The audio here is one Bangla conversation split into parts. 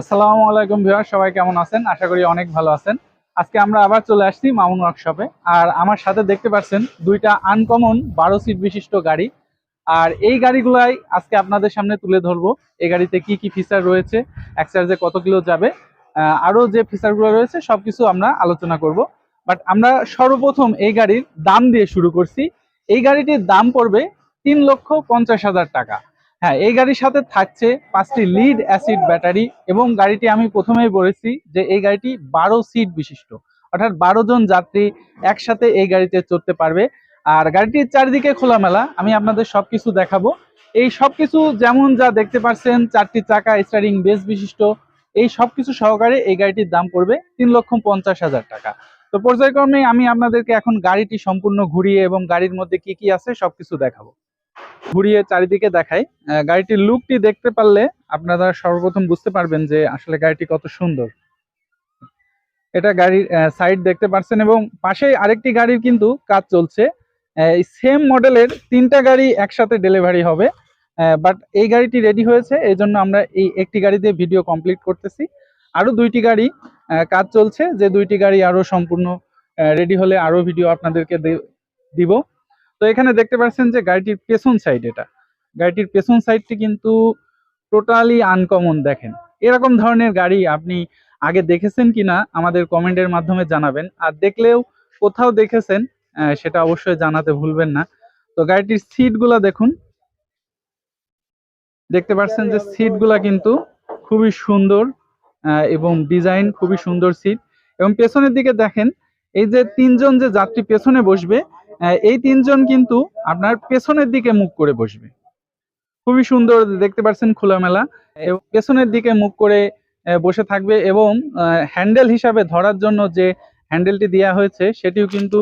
আসসালামু আলাইকুম ভিউয়ার সবাই কেমন আছেন? আশা করি অনেক ভালো আছেন। আজকে আমরা আবার চলে আসছি মামুন ওয়ার্কশপে আর আমার সাথে দেখতে পাচ্ছেন দুইটা আনকমন বারো সিট বিশিষ্ট গাড়ি। আর এই গাড়িগুলাই আজকে আপনাদের সামনে তুলে ধরবো। এই গাড়িতে কি কি ফিচার রয়েছে এক চার্জে কত কিলো যাবে আহ, আরও যে ফিচারগুলো রয়েছে সবকিছু আমরা আলোচনা করব। বাট আমরা সর্বপ্রথম এই গাড়ির দাম দিয়ে শুরু করছি। এই গাড়িটির দাম পড়বে তিন লক্ষ পঞ্চাশ হাজার টাকা। হ্যাঁ এই গাড়ির সাথে থাকছে পাঁচটি লিড অ্যাসিড ব্যাটারি এবং গাড়িটি আমি প্রথমেই বলেছি যে এই গাড়িটি বারো সিট বিশিষ্ট। অর্থাৎ বারো জন যাত্রী একসাথে এই গাড়িতে চড়তে পারবে। আর গাড়িটির চারিদিকে খোলামেলা, আমি আপনাদের সবকিছু দেখাবো। এই সবকিছু যেমন যা দেখতে পাচ্ছেন, চারটি চাকা স্টারিং বেস বিশিষ্ট, এই সবকিছু সহকারে এই গাড়িটির দাম পড়বে তিন লক্ষ পঞ্চাশ হাজার টাকা। তো পর্যায়ক্রমে আমি আপনাদেরকে এখন গাড়িটি সম্পূর্ণ ঘুরিয়ে এবং গাড়ির মধ্যে কি কি আছে সবকিছু দেখাবো। ঘুরিয়ে চারিদিকে দেখাই। গাড়িটির লুকটি দেখতে পারলে আপনারা সর্বপ্রথম বুঝতে পারবেন যে আসলে গাড়িটি কত সুন্দর। এটা গাড়ির সাইড দেখতে পাচ্ছেন এবং পাশেই আরেকটি গাড়ির কিন্তু কাজ চলছে। সেম মডেলের তিনটা গাড়ি একসাথে ডেলিভারি হবে। বাট এই গাড়িটি রেডি হয়েছে এই জন্য আমরা এই একটি গাড়িতে ভিডিও কমপ্লিট করতেছি। আরও দুইটি গাড়ি কাজ চলছে, যে দুইটি গাড়ি আরও সম্পূর্ণ রেডি হলে আরও ভিডিও আপনাদেরকে দিব। তো এখানে দেখতে পাচ্ছেন যে গাড়িটির পেছন সাইড এটা। গাড়িটির পেছন সাইডটি কিন্তু টোটালি আনকমন দেখেন। এরকম ধরনের গাড়ি আপনি আগে দেখেছেন কিনা আমাদের কমেন্টের মাধ্যমে জানাবেন। আর দেখলেও কোথাও দেখেছেন সেটা অবশ্যই জানাতে ভুলবেন না। তো গাড়িটির সিটগুলা দেখুন। দেখতে পাচ্ছেন যে সিটগুলা কিন্তু খুবই সুন্দর এবং ডিজাইন খুবই সুন্দর সিট এবং পেছনের দিকে দেখেন, এই যে তিনজন যে যাত্রী পেছনে বসবে এই তিনজন কিন্তু আপনার পেছনের দিকে মুখ করে বসবে। খুবই সুন্দর দেখতে পাচ্ছেন খোলামেলা। এবং পেছনের দিকে মুখ করে বসে থাকবে এবং হ্যান্ডেল হিসাবে ধরার জন্য যে হ্যান্ডেলটি দেওয়া হয়েছে, সেটিও কিন্তু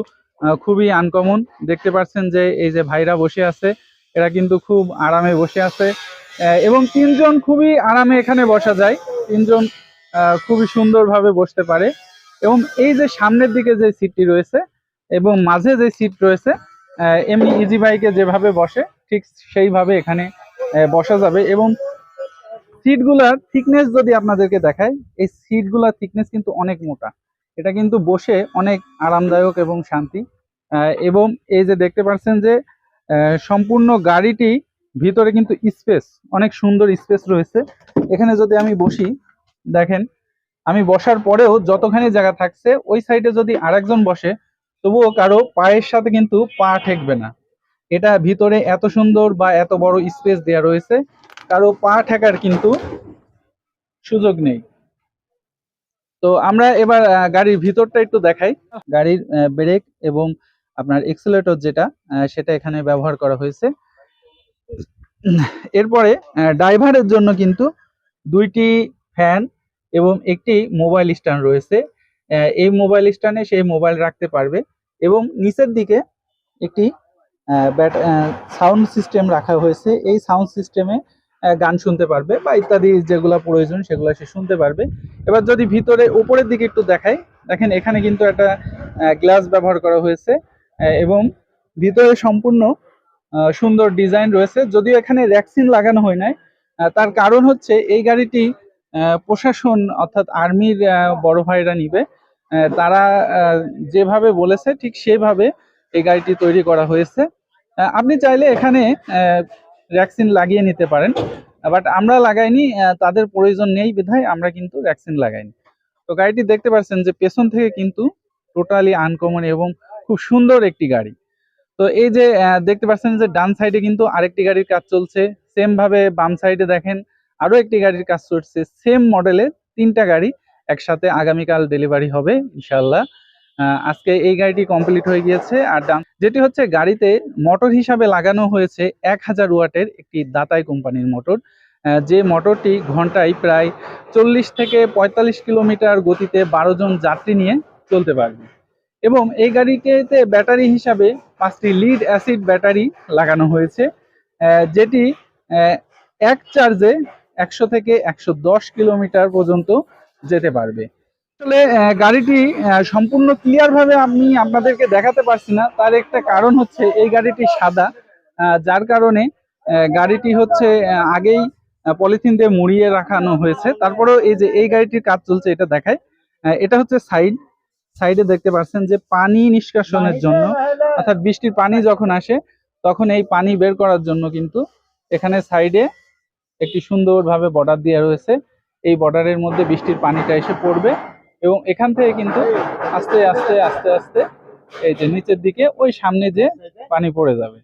খুবই আনকমন। দেখতে পাচ্ছেন যে এই যে ভাইরা বসে আছে, এরা কিন্তু খুব আরামে বসে আছে। এবং তিনজন খুবই আরামে এখানে বসা যায়। তিনজন খুবই সুন্দরভাবে বসতে পারে। এবং এই যে সামনের দিকে যে সিটটি রয়েছে এবং মাঝে যে সিট রয়েছে এমনি ইজি বাইকে যেভাবে বসে, ঠিক সেইভাবে এখানে বসা যাবে এবং সিটগুলার থিকনেস যদি আপনাদেরকে দেখায় এই সিটগুলার থিকনেস কিন্তু অনেক মোটা। এটা কিন্তু বসে অনেক আরামদায়ক এবং শান্তি। এবং এই যে দেখতে পাচ্ছেন যে সম্পূর্ণ গাড়িটি ভিতরে কিন্তু স্পেস অনেক সুন্দর স্পেস রয়েছে। এখানে যদি আমি বসি, দেখেন, আমি বসার পরেও যতখানি জায়গা থাকছে, ওই সাইডে যদি আরেকজন বসে তবুও কারও পায়ের সাথে কিন্তু পা ঠেকবে না। এটা ভিতরে এত সুন্দর বা এত বড় স্পেস দেওয়া রয়েছে, কারও পা ঠেকার কিন্তু সুযোগ নেই। তো আমরা এবার গাড়ির ভিতরটা একটু দেখাই। গাড়ির ব্রেক এবং আপনার এক্সেলেটর যেটা সেটা এখানে ব্যবহার করা হয়েছে। এরপরে ড্রাইভারের জন্য কিন্তু দুইটি ফ্যান এবং একটি মোবাইল স্ট্যান্ড রয়েছে। এই মোবাইল স্ট্যান্ডে সেই মোবাইল রাখতে পারবে। এবং নিচের দিকে একটি সাউন্ড সিস্টেম রাখা হয়েছে। এই সাউন্ড সিস্টেমে গান শুনতে পারবে বা ইত্যাদি যেগুলো প্রয়োজন সেগুলো সে শুনতে পারবে। এবার যদি ভিতরে উপরের দিকে একটু দেখাই, দেখেন এখানে কিন্তু একটা গ্লাস ব্যবহার করা হয়েছে এবং ভিতরে সম্পূর্ণ সুন্দর ডিজাইন রয়েছে। যদিও এখানে ভ্যাকসিন লাগানো হয় নাই তার কারণ হচ্ছে এই গাড়িটি প্রশাসন অর্থাৎ আর্মির বড় ভাইরা নিবে। তারা যেভাবে বলেছে ঠিক সেভাবে এই গাড়িটি তৈরি করা হয়েছে। আপনি চাইলে এখানে ভ্যাকসিন লাগিয়ে নিতে পারেন। বাট আমরা লাগাইনি তাদের প্রয়োজন নেই বিধায় আমরা কিন্তু ভ্যাকসিন লাগাইনি। তো গাড়িটি দেখতে পাচ্ছেন যে পেছন থেকে কিন্তু টোটালি আনকমন এবং খুব সুন্দর একটি গাড়ি। তো এই যে দেখতে পাচ্ছেন যে ডান সাইডে কিন্তু আরেকটি গাড়ির কাজ চলছে। সেম ভাবে বাম সাইডে দেখেন আরও একটি গাড়ির কাজ চলছে। সেম মডেলের তিনটা গাড়ি একসাথে আগামীকাল ডেলিভারি হবে ইনশাল্লাহ আজকে এই গাড়িটি কমপ্লিট হয়ে গিয়েছে, আর ডান- যেটি হচ্ছে গাড়িতে মোটর হিসাবে লাগানো হয়েছে এক হাজার ওয়াটের একটি দাতাই কোম্পানির মোটর যে মোটরটি ঘন্টায় প্রায় চল্লিশ থেকে পঁয়তাল্লিশ কিলোমিটার গতিতে বারো জন যাত্রী নিয়ে চলতে পারবে। এবং এই গাড়িটিতে ব্যাটারি হিসাবে পাঁচটি লিড অ্যাসিড ব্যাটারি লাগানো হয়েছে। যেটি এক চার্জে একশো থেকে একশো দশ কিলোমিটার পর্যন্ত যেতে পারবে। আসলে গাড়িটি সম্পূর্ণ ক্লিয়ার ভাবে আমি আপনাদেরকে দেখাতে পারছি না। তার একটা কারণ হচ্ছে, এই গাড়িটি সাদা। যার কারণে গাড়িটি হচ্ছে আগেই পলিথিন দিয়ে মুড়িয়ে রাখানো হয়েছে। তারপরেও এই যে, এই গাড়িটির কাজ চলছে, এটা দেখায় এটা হচ্ছে সাইড সাইডে দেখতে পাচ্ছেন যে, পানি নিষ্কাশনের জন্য। অর্থাৎ বৃষ্টির পানি যখন আসে, তখন এই পানি বের করার জন্য কিন্তু এখানে সাইডে একটি সুন্দরভাবে বর্ডার দেওয়া রয়েছে। এই বর্ডারের মধ্যে বৃষ্টির পানিটা এসে পড়বে এবং এখান থেকে কিন্তু আস্তে আস্তে আস্তে আস্তে এই যে নিচের দিকে ওই সামনে যে পানি পড়ে যাবে।